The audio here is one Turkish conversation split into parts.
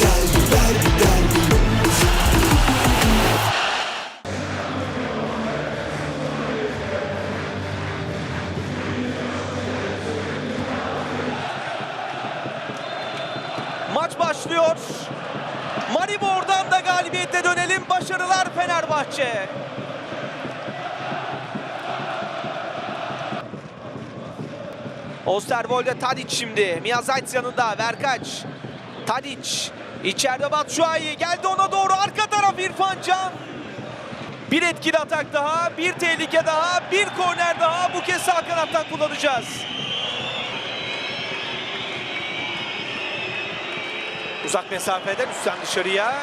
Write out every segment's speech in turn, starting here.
derbi derbi derbi Maç da galibiyete dönelim. Başarılar Fenerbahçe. Osterwolde Tadic şimdi. Miyazayt yanında. Verkaç. Tadic. İçeride Batshuayi. Geldi ona doğru. Arka taraf İrfan Can. Bir etkili atak daha. Bir tehlike daha. Bir korner daha. Bu kez sağ kanattan kullanacağız. Uzak mesafeden üstten dışarıya.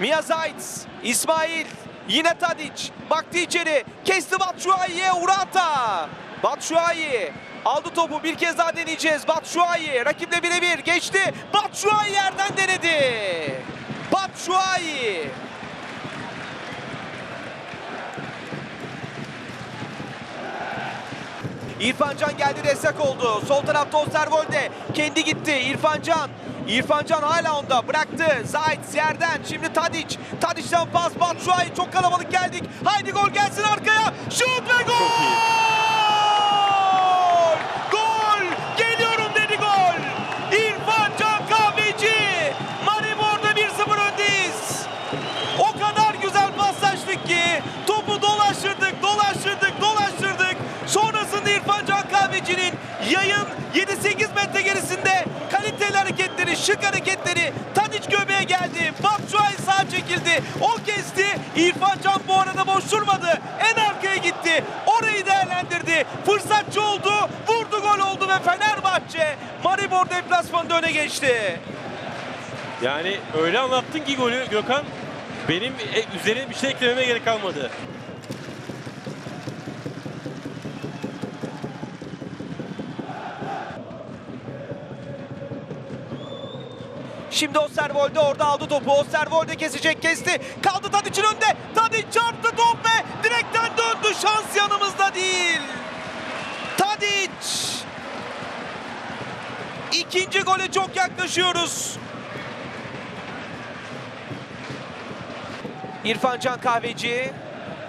Mia Zayt, İsmail, yine Tadic, baktı içeri, kesti Batshuayi'ye, Urata. Batshuayi aldı topu, bir kez daha deneyeceğiz. Batshuayi, rakiple birebir geçti. Batshuayi yerden denedi. Batshuayi. İrfan Can geldi destek oldu. Sol tarafta Osterwolde. Kendi gitti. İrfan Can. İrfan Can hala onda. Bıraktı. Zayt yerden. Şimdi Tadic. Tadic'ten pas. Batshuayi. Çok kalabalık geldik. Haydi gol gelsin arkaya. Şut ve! Gol! Gerisinde kaliteli hareketleri, şık hareketleri Tadic göbeğe geldi. Batshuayi sağ çekildi. O kesti. İrfan Can bu arada boş durmadı. En arkaya gitti. Orayı değerlendirdi. Fırsatçı oldu. Vurdu gol oldu ve Fenerbahçe Maribor deplasmanında öne geçti. Yani öyle anlattın ki golü Gökhan. Benim e, üzerine bir şey eklememe gerek kalmadı. Şimdi Osterwolde orada aldı topu. Osterwolde kesecek kesti. Kaldı Tadic'in önünde. Tadic çarptı top ve direkten döndü. Şans yanımızda değil. Tadic. İkinci gole çok yaklaşıyoruz. İrfan Can Kahveci.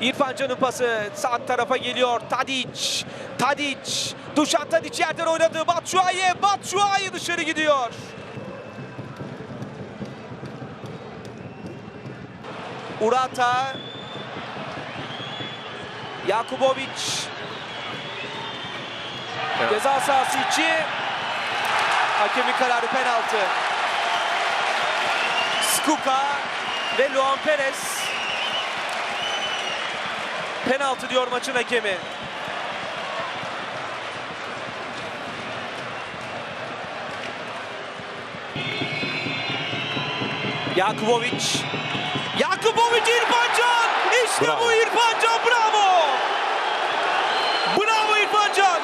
İrfan Can'ın pası sağ tarafa geliyor. Tadic. Tadic. Dušan Tadic yerden oynadı. Batshuayi. Batshuayi dışarı gidiyor. Urata. Jakubovic. Ceza sahası içi. Hakemin kararı penaltı. Skuka ve Luan Perez. Penaltı diyor maçın hakemi. Jakubovic. Jakubovic İrfan Can. İşte Bravo. bu İrfan Can bravo. Bravo İrfan Can.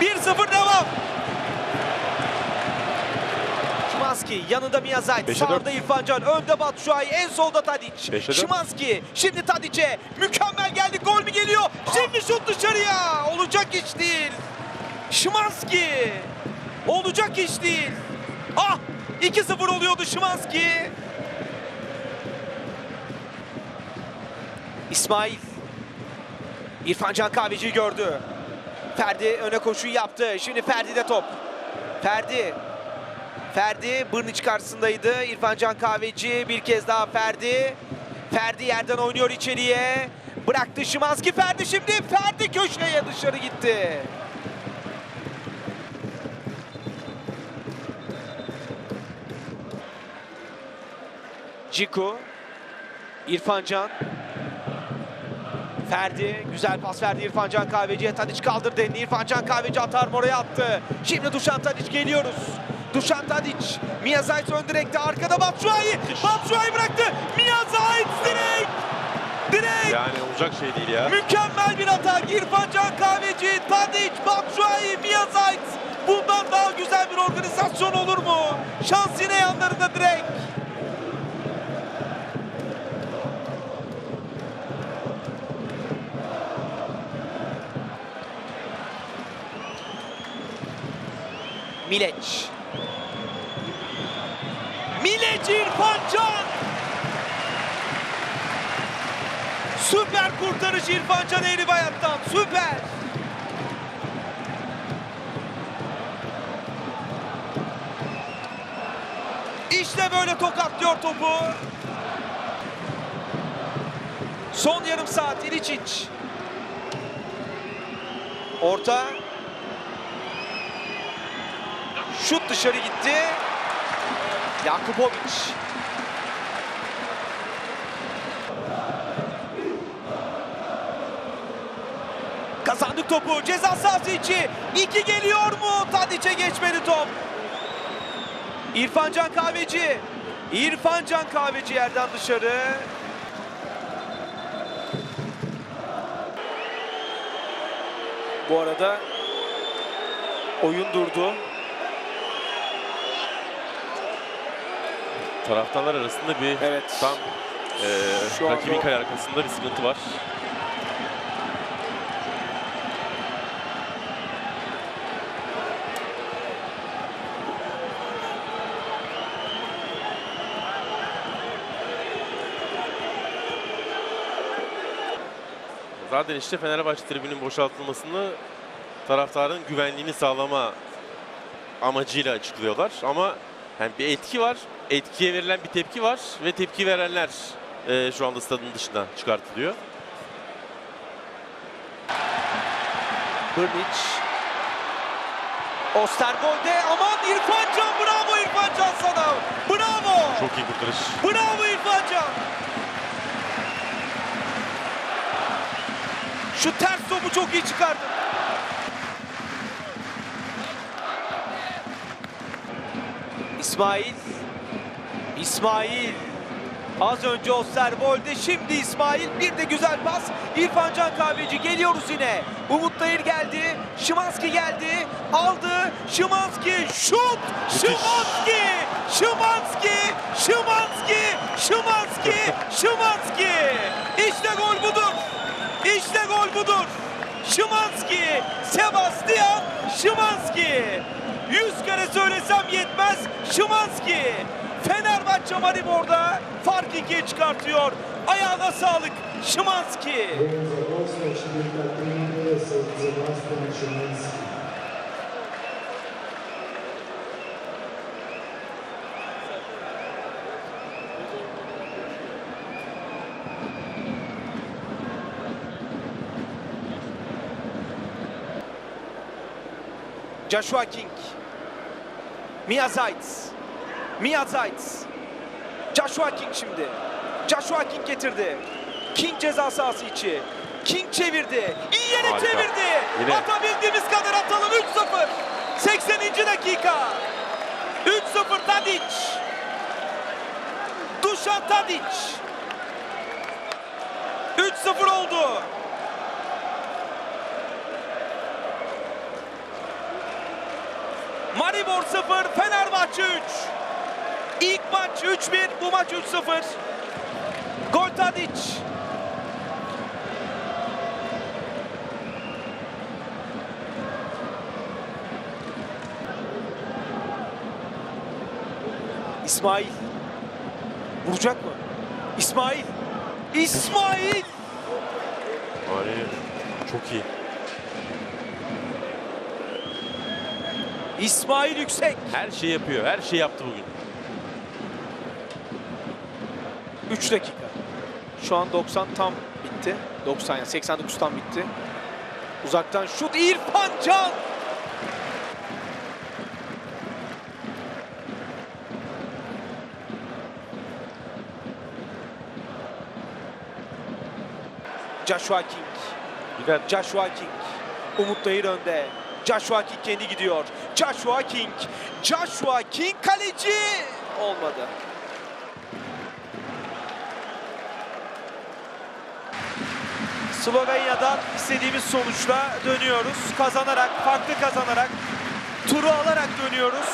Bir sıfır devam. Şimanski yanında Miyazayt. Beşe Sağda. İrfan Can. Önde Batshuayi. En solda Tadic. Şimanski. Şimdi Tadic'e. Mükemmel geldi. Gol mü geliyor? Şimdi şut dışarıya. Olacak iş değil. Şimanski. Olacak iş değil. Ah! 2-0 oluyordu Şimanski. İsmail. İrfan Can Kahveci'yi gördü. Ferdi öne koşuyu yaptı. Şimdi Ferdi'de top. Ferdi. Ferdi Bırniç karşısındaydı. İrfan Can Kahveci bir kez daha Ferdi. Ferdi yerden oynuyor içeriye. Bıraktı Şimanski. Ferdi şimdi. Ferdi köşeye dışarı gitti. Ciku. İrfan Can. Ferdi güzel pas verdi İrfan Can Kahveci'ye. Tadiç kaldırdı elini. İrfan Can Kahveci atar oraya attı. Şimdi Duşan Tadiç geliyoruz. Duşan Tadiç. Mia Zayt ön direkte. Arkada Batshuayi. Batshuayi bıraktı. Mia Zayt direkt. Direkt. Yani olacak şey değil ya. Mükemmel bir atak. İrfan Can Kahveci, Tadiç, Batshuayi, Mia Zayt. Bundan daha güzel bir organizasyon olur mu? Şans yine yanlarında direkt. Mileç. Mileç İrfan Can. Süper kurtarış İrfan Can Eğri Bayat'tan. Süper. İşte böyle tokatlıyor topu. Son yarım saat İliçiç. Orta. Şut dışarı gitti. Yakubovic. Kazandık topu. Ceza sahası içi. İki geliyor mu? Tadiç'e geçmedi top. İrfan Can Kahveci. İrfan Can Kahveci yerden dışarı. Bu arada oyun durdu. Taraftarlar arasında bir Evet. tam e, rakibin kale arkasında bir sıkıntı var. Zaten işte Fenerbahçe tribünün boşaltılmasını taraftarın güvenliğini sağlama amacıyla açıklıyorlar. Ama yani bir etki var, etkiye verilen bir tepki var ve tepki verenler e, şu anda stadın dışına çıkartılıyor. Brnic. Osterwolde aman İrfan Can bravo İrfan Can sana. Bravo. Çok iyi kurtarış. Bravo İrfan Can. Şu ters topu çok iyi çıkardı. İsmail. İsmail. Az önce Osterwolde şimdi İsmail bir de güzel pas. İrfan Can Kahveci geliyoruz yine. Umut Dayır geldi. Şimanski geldi. Aldı. Şimanski şut. Şimanski. Şimanski. Şimanski. Şimanski. Şimanski. İşte gol budur. İşte gol budur. Şimanski. Sebastian Şimanski. Yüz kere söylesem yetmez. Şimanski. Fenerbahçe Maribor'da fark ikiye çıkartıyor. Ayağına sağlık. Şimanski. Joshua King. Mia Zaitz. Mia Zaitz. Joshua King şimdi. Joshua King getirdi. King ceza sahası içi. King çevirdi. İyi yere Harika. çevirdi. Yine. Atabildiğimiz kadar atalım 3-0. 80. dakika. 3-0 Tadic. Dušan Tadic. 3-0 oldu. Maribor 0, Fenerbahçe 3. İlk maç 3-1, bu maç 3-0. Gol Tadic. İsmail. Vuracak mı? İsmail. İsmail. Yani çok iyi. İsmail Yüksek. Her şeyi yapıyor. Her şeyi yaptı bugün. 3 dakika. Şu an 90 tam bitti. 90 yani 89 tam bitti. Uzaktan şut İrfan Can. Joshua King. Gider. Joshua King. Umut Dayır önde. Joshua King kendi gidiyor. Joshua King. Joshua King kaleci. Olmadı. Slovenya'dan istediğimiz sonuçla dönüyoruz. Kazanarak, farklı kazanarak, turu alarak dönüyoruz.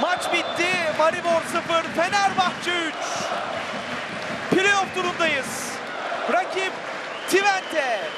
Maç bitti. Maribor 0, Fenerbahçe 3. Playoff turundayız. Rakip Twente.